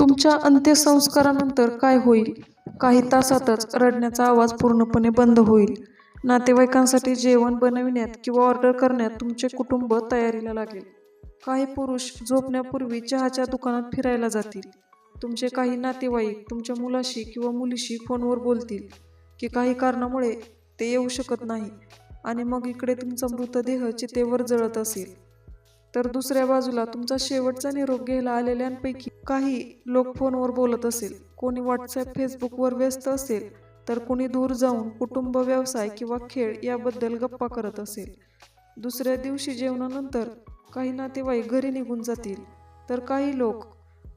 तुमच्या अंत्यसंस्कारानंतर काय होईल? काही तासातच रडण्याचा आवाज पूर्णपणे बंद होईल. नातेवाईकांसाठी जेवण बनविण्यात किंवा ऑर्डर करण्यात तुमचे कुटुंब तयारीला लागेल. काही पुरुष झोपण्यापूर्वी चहाच्या दुकानात फिरायला जातील. तुमचे काही नातेवाईक तुमच्या मुलाशी किंवा मुलीशी फोनवर बोलतील की काही कारणामुळे ते येऊ शकत नाही आणि मग इकडे तुमचा मृतदेह चितेवर जळत असेल. तर दुसऱ्या बाजूला तुमचा शेवटचा निरोप घ्यायला आलेल्यांपैकी काही लोक फोनवर बोलत असेल. कोणी व्हॉट्सॲप फेसबुकवर व्यस्त असेल तर कोणी दूर जाऊन कुटुंब व्यवसाय किंवा खेळ याबद्दल गप्पा करत असेल. दुसऱ्या दिवशी जेवणानंतर काही नातेवाईक घरी निघून जातील तर काही लोक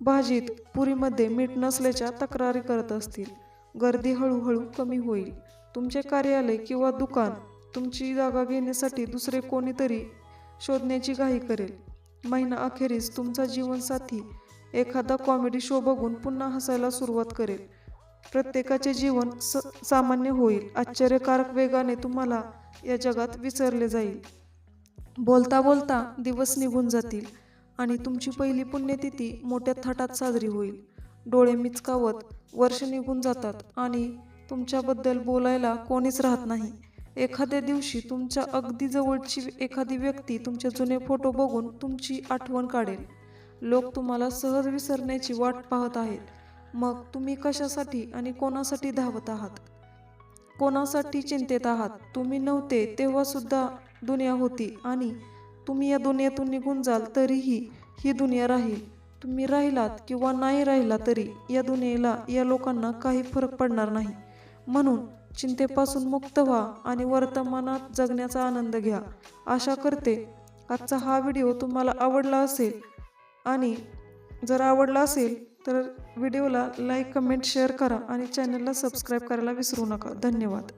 भाजीत पुरीमध्ये मीठ नसल्याच्या तक्रारी करत असतील. गर्दी हळूहळू कमी होईल. तुमचे कार्यालय किंवा दुकान तुमची जागा घेण्यासाठी दुसरे कोणीतरी शोधण्याची घाई करेल. महिना अखेरीस तुमचा जीवनसाथी एखादा कॉमेडी शो बघून पुन्हा हसायला सुरुवात करेल. प्रत्येकाचे जीवन स सामान्य होईल. आश्चर्यकारक वेगाने तुम्हाला या जगात विसरले जाईल. बोलता बोलता दिवस निघून जातील आणि तुमची पहिली पुण्यतिथी मोठ्या थाटात साजरी होईल. डोळे मिचकावत वर्ष निघून जातात आणि तुमच्याबद्दल बोलायला कोणीच राहत नाही. एखाद्या दिवशी तुमच्या अगदी जवळची एखादी व्यक्ती तुमचे जुने फोटो बघून तुमची आठवण काढेल. लोक तुम्हाला सहज विसरण्याची वाट पाहत आहेत. मग तुम्ही कशासाठी आणि कोणासाठी धावत आहात? कोणासाठी चिंतेत आहात? तुम्ही नव्हते तेव्हा सुद्धा दुनिया होती आणि तुम्ही या दुनियेतून निघून जाल तरीही ही दुनिया राहील. तुम्ही राहिलात किंवा नाही राहिला तरी या दुनियेला या लोकांना काही फरक पडणार नाही. म्हणून चिंतेपासून मुक्त व्हा आणि वर्तमानात जगण्याचा आनंद घ्या. आशा करते आजचा हा व्हिडिओ तुम्हाला आवडला असेल. आणि जर आवडला असेल तर व्हिडिओला लाईक कमेंट शेअर करा आणि चॅनलला सबस्क्राईब करायला विसरू नका. धन्यवाद.